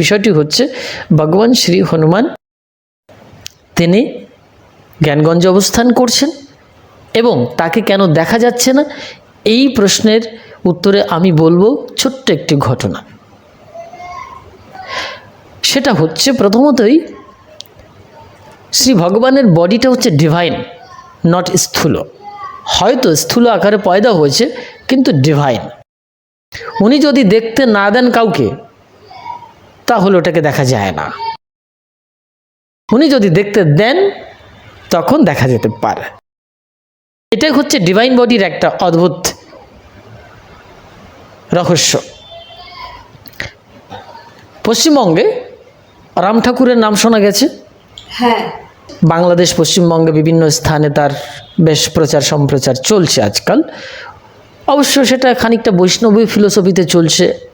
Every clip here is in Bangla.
বিষয়টি হচ্ছে, ভগবান শ্রী হনুমান তিনি জ্ঞানগঞ্জে অবস্থান করছেন এবং তাকে কেন দেখা যাচ্ছে না? এই প্রশ্নের উত্তরে আমি বলব, ছোট্ট একটি ঘটনা। সেটা হচ্ছে প্রথমতই, শ্রী ভগবানের বডিটা হচ্ছে ডিভাইন নট স্থূল। হয়তো স্থূল আকারে পয়দা হয়েছে, কিন্তু ডিভাইন উনি যদি দেখতে না দেন কাউকে তাহলে ওটাকে দেখা যায় না। উনি যদি দেখতে দেন তখন দেখা যেতে পারে। এটাই হচ্ছে ডিভাইন বডির একটা অদ্ভুত রহস্য। পশ্চিমবঙ্গে রাম ঠাকুরের নাম শোনা গেছে? হ্যাঁ। বাংলাদেশ পশ্চিমবঙ্গে বিভিন্ন স্থানে তার বেশ প্রচার সম্প্রচার চলছে আজকাল। অবশ্য সেটা খানিকটা বৈষ্ণবী ফিলোসফিতে চলছে।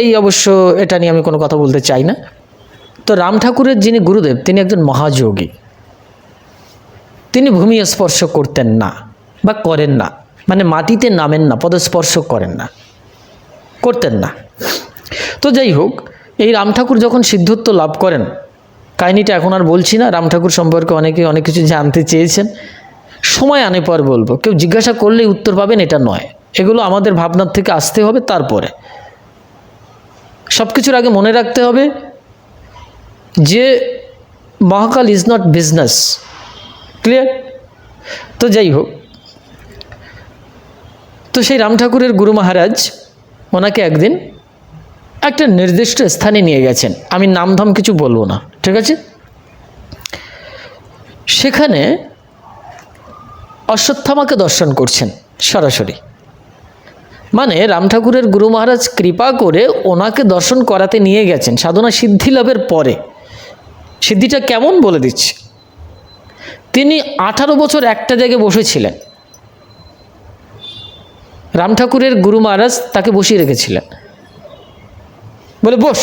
এই অবশ্য এটা নিয়ে আমি কোনো কথা বলতে চাই না। তো রাম ঠাকুরের যিনি গুরুদেব, তিনি একজন মহাযোগী। তিনি ভূমি স্পর্শ করতেন না বা করেন না মানে মাটিতে নামেন না পদস্পর্শ করেন না, করতেন না। তো যাই হোক, এই রাম ঠাকুর যখন সিদ্ধত্ব লাভ করেন, কাহিনিটা এখন আর বলছি না, রাম ঠাকুর সম্পর্কে অনেকে অনেক কিছু জানতে চেয়েছেন। সময় আনে পর বলব, কেউ জিজ্ঞাসা করলেই উত্তর পাবেন এটা নয়। এগুলো আমাদের ভাবনার থেকে আসতে হবে তারপরে। সব কিছুর আগে মনে রাখতে হবে যে Mahakal is not business clear তো যাই হোক। তো সেই রাম ঠাকুরের গুরু মহারাজ ওনাকে একদিন একটা নির্দিষ্ট স্থানে নিয়ে গেছেন। আমি নামধাম কিছু বলব না, ঠিক আছে? সেখানে অশ্বত্থামাকে দর্শন করছেন সরাসরি। মানে রাম ঠাকুরের গুরু মহারাজ কৃপা করে ওনাকে দর্শন করাতে নিয়ে গেছেন, সাধনা সিদ্ধি লাভের পরে। সিদ্ধিটা কেমন বলে দিচ্ছি? তিনি আঠারো বছর একটা জায়গায় বসেছিলেন। রাম ঠাকুরের গুরু মহারাজ তাকে বসিয়ে রেখেছিলেন। বলে, বস,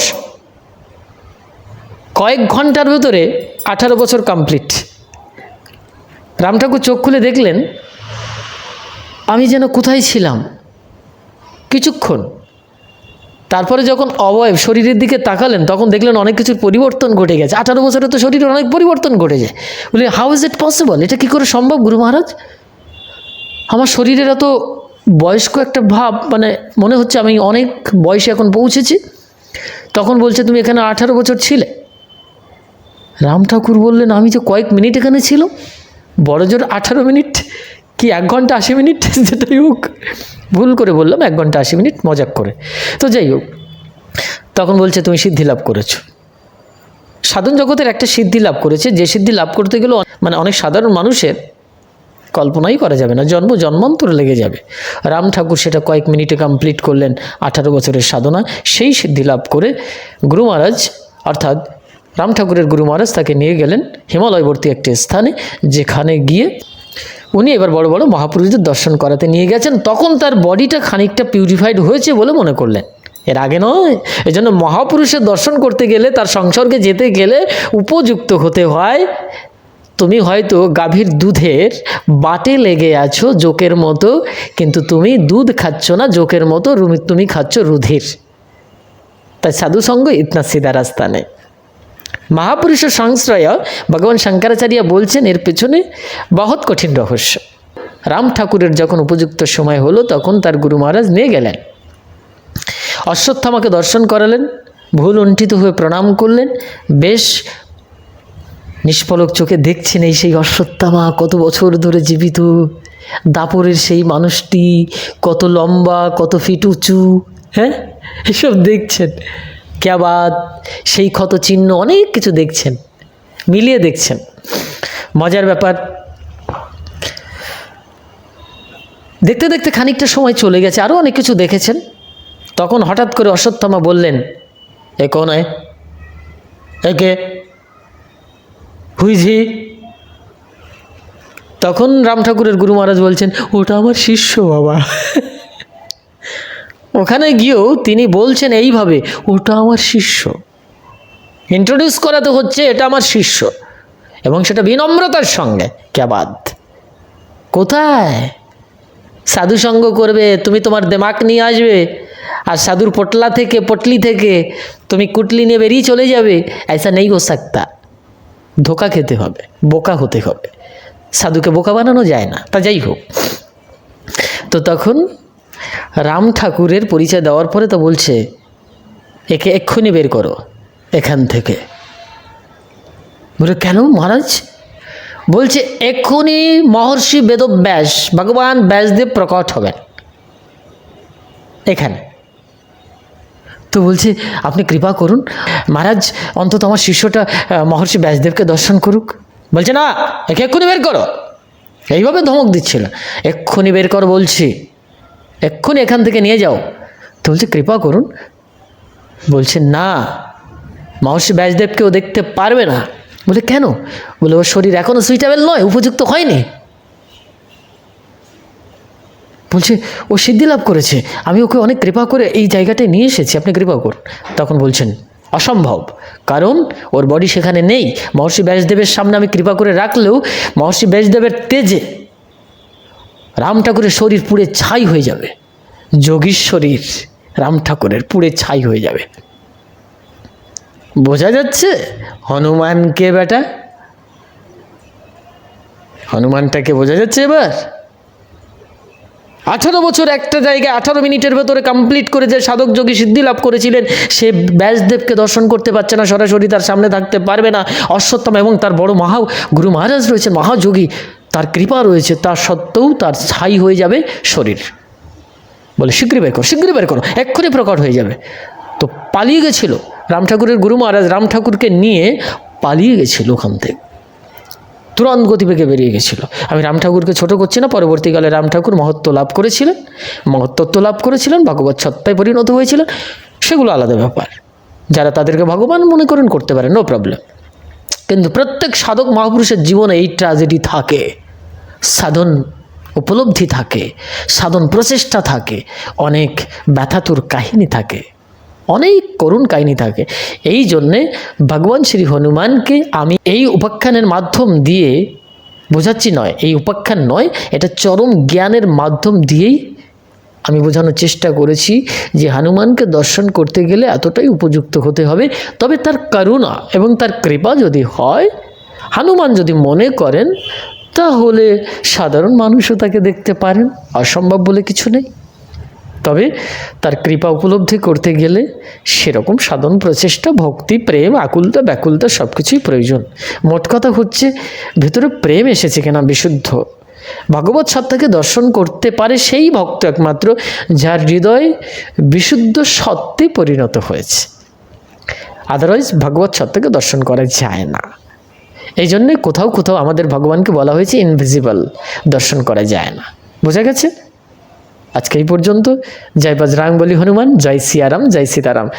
কয়েক ঘণ্টার ভেতরে আঠারো বছর কমপ্লিট রাম ঠাকুর চোখ খুলে দেখলেন, আমি যেন কোথায় ছিলাম? কিছুক্ষণ। তারপরে যখন অবয়ব শরীরের দিকে তাকালেন, তখন দেখলেন অনেক কিছুর পরিবর্তন ঘটে গেছে। আঠারো বছরে তো শরীরে অনেক পরিবর্তন ঘটে যায় বলে হাউ ইজ ইট পসিবল এটা কী করে সম্ভব, গুরু মহারাজ? আমার শরীরের এত বয়স্ক একটা ভাব মানে মনে হচ্ছে আমি অনেক বয়সে এখন পৌঁছেছি। তখন বলছে, তুমি এখানে আঠারো বছর ছিলে। রাম ঠাকুর বললেন, আমি যে কয়েক মিনিট এখানে ছিল বড় জোর আঠারো মিনিট কি, এক ঘণ্টা আশি মিনিট? যেটাই হোক। ভুল করে বললাম, এক ঘণ্টা আশি মিনিট, মজাক করে। তো যাই হোক, তখন বলছে, তুমি সিদ্ধি লাভ করেছ। সাধন জগতের একটা সিদ্ধি লাভ করেছে। যে সিদ্ধি লাভ করতে গেলেও মানে অনেক সাধারণ মানুষের কল্পনাই করা যাবে না। জন্ম জন্মান্তরে লেগে যাবে। রাম ঠাকুর সেটা কয়েক মিনিটে কমপ্লিট করলেন, আঠারো বছরের সাধনা। সেই সিদ্ধি লাভ করে গুরু মহারাজ, অর্থাৎ রাম ঠাকুরের গুরু মহারাজ তাকে নিয়ে গেলেন হিমালয়বর্তী একটি স্থানে, যেখানে গিয়ে উনি এবার বড় বড় মহাপুরুষদের দর্শন করাতে নিয়ে গেছেন। তখন তার বডিটা খানিকটা পিউরিফাইড হয়েছে বলে মনে করলেন। এর আগে নয়, এজন্য মহাপুরুষের দর্শন করতে গেলে, তার সংসর্গে যেতে গেলে উপযুক্ত হতে হয়, তুমি হয়তো গাভীর দুধের বাটে লেগে আছো জোকের মতো, কিন্তু তুমি দুধ খাচ্ছ না জোকের মতো তুমি খাচ্ছ রুধির। তাই সাধুসঙ্গ ইতনা সিধা রাস্তা নেই। মহাপুরুষ সংশ্রয় ভগবান শঙ্করাচার্য বলছেন, এর পেছনে বহুত কঠিন রহস্য। রাম ঠাকুরের যখন উপযুক্ত সময় হলো, তখন তার গুরু মহারাজ নিয়ে গেলেন। অশ্বত্থামাকে দর্শন করালেন, ভুল উন্ঠিত হয়ে প্রণাম করলেন। বেশ নিষ্পলক চোখে দেখছেন এই সেই অশ্বত্থামা, কত বছর ধরে জীবিত। দাপরের সেই মানুষটি কত লম্বা, কত ফিট উঁচু হ্যাঁ? এসব দেখছেন। ক্যাবাদ সেই ক্ষত চিহ্ন অনেক কিছু দেখছেন, মিলিয়ে দেখছেন। মজার ব্যাপার, দেখতে দেখতে খানিকটা সময় চলে গেছে আরও অনেক কিছু দেখেছেন। তখন হঠাৎ করে অশ্বত্থামা বললেন, এ কোন একে হুইঝি? তখন রাম ঠাকুরের গুরু মহারাজ বলছেন, ওটা আমার শিষ্য বাবা। ওখানে গিয়েও তিনি বলছেন এইভাবে, ওটা আমার শিষ্য। ইন্ট্রোডিউস করাতে হচ্ছে, এটা আমার শিষ্য। এবং সেটা বিনম্রতার সঙ্গে ক্যাবাদ কোথায়? সাধু সঙ্গ করবে, তুমি তোমার দেমাক নিয়ে আসবে, আর সাধুর পটলা থেকে, পটলি থেকে তুমি কুটলি নিয়ে বেরিয়ে চলে যাবে। এসা নেই গো সাক্তা ধোকা খেতে হবে, বোকা হতে হবে। সাধুকে বোকা বানানো যায় না, তা যাই হোক। তো তখন রাম ঠাকুরের পরিচয় দেওয়ার পরে তো বলছে, একে এক্ষুনি বের করো এখান থেকে। বলে, কেন মহারাজ? বলছে, এক্ষুনি মহর্ষি বেদব্যাস, ভগবান ব্যাসদেব প্রকট হবেন এখানে। তো বলছে, আপনি কৃপা করুন। মহারাজ, অন্তত আমার শিষ্যটা মহর্ষি ব্যাসদেবকে দর্শন করুক। বলছে, না, একে এক্ষুনি বের করো। এইভাবে ধমক দিচ্ছিল। এক্ষুনি বের কর বলছি। এক্ষুনি এখান থেকে নিয়ে যাও। তো বলছে, কৃপা করুন। বলছে, না মহর্ষি ব্যাসদেবকেও দেখতে পারবে না। বলে, কেন? বলে, ওর শরীর এখনও সুইটেবল নয়, উপযুক্ত হয়নি। বলছে, ও সিদ্ধি লাভ করেছে। আমি ওকে অনেক কৃপা করে এই জায়গাটায় নিয়ে এসেছি, আপনি কৃপা করুন। তখন বলছেন, অসম্ভব। কারণ ওর বডি সেখানে নেই। মহর্ষি ব্যাসদেবের সামনে আমি কৃপা করে রাখলেও মহর্ষি ব্যাসদেবের তেজে রাম ঠাকুরের শরীর পুড়ে ছাই হয়ে যাবে। যোগীর শরীর রাম ঠাকুরের পুড়ে ছাই হয়ে যাবে। বোঝা যাচ্ছে? হনুমানকে বেটা। হনুমানটাকে বোঝা যাচ্ছে এবার? আঠারো বছর একটা জায়গায় আঠারো মিনিটের ভেতরে কমপ্লিট করে যে সাধক যোগী সিদ্ধি লাভ করেছিলেন, সে ব্যাসদেবকে দর্শন করতে পারছে না, সরাসরি তার সামনে থাকতে পারবে না। অশ্বত্থম এবং তার বড় মহা গুরু মহারাজ রয়েছেন, মহাযোগী। তার কৃপা রয়েছে তার সত্ত্বেও তার ছাই হয়ে যাবে শরীর। বলে শীঘ্রই বের করো শীঘ্রই বের করো, এক্ষুনি প্রকট হয়ে যাবে। তো পালিয়ে গেছিল। রাম ঠাকুরের গুরু মহারাজ রাম ঠাকুরকে নিয়ে পালিয়ে গেছিল ওখান থেকে। তুরন্ত গতিবেগে বেরিয়ে গেছিল। আমি রাম ঠাকুরকে ছোট করছি না, পরবর্তীকালে রাম ঠাকুর মহত্ব লাভ করেছিলেন মহত্তত্ব লাভ করেছিলেন, ভগবত সত্তায় পরিণত হয়েছিলেন। সেগুলো আলাদা ব্যাপার। যারা তাদেরকে ভগবান মনে করেন, করতে পারেন নো প্রবলেম কিন্তু প্রত্যেক সাধক মহাপুরুষের জীবনে এই ট্র্যাজেডি থাকে। সাধন উপলব্ধি থাকে, সাধন প্রচেষ্টা থাকে, অনেক ব্যথাতুর কাহিনী থাকে, অনেক করুণ কাহিনী থাকে। এই জন্যে ভগবান শ্রী হনুমানকে আমি এই উপাখ্যানের মাধ্যম দিয়ে বোঝাচ্ছি নয়, এই উপাখ্যান নয়, এটা চরম জ্ঞানের মাধ্যম দিয়েই আমি বোঝানোর চেষ্টা করেছি যে হনুমানকে দর্শন করতে গেলে এতটাই উপযুক্ত হতে হবে। তবে তার করুণা এবং তার কৃপা যদি হয়, হনুমান যদি মনে করেন তাহলে সাধারণ মানুষও তাকে দেখতে পারেন, অসম্ভব বলে কিছু নেই। তবে তার কৃপা উপলব্ধি করতে গেলে সেরকম সাধন, প্রচেষ্টা, ভক্তি, প্রেম, আকুলতা, ব্যাকুলতা সব কিছুই প্রয়োজন। মোট কথা হচ্ছে, ভেতরে প্রেম এসেছে কিনা বিশুদ্ধ। ভগবত সত্তাকে দর্শন করতে পারে সেই ভক্ত একমাত্র যার হৃদয় বিশুদ্ধ সত্যে পরিণত হয়েছে। আদারওয়াইজ ভগবত সত্তাকে দর্শন করা যায় না। এই জন্য কোথাও কোথাও আমাদের ভগবানকে বলা হয়েছে ইনভিজিবল দর্শন করা যায় না। বোঝা গেছে? আজকে এই পর্যন্ত। জয় বজরাং বলি হনুমান, জয় সিয়ারাম, জয় সীতারাম।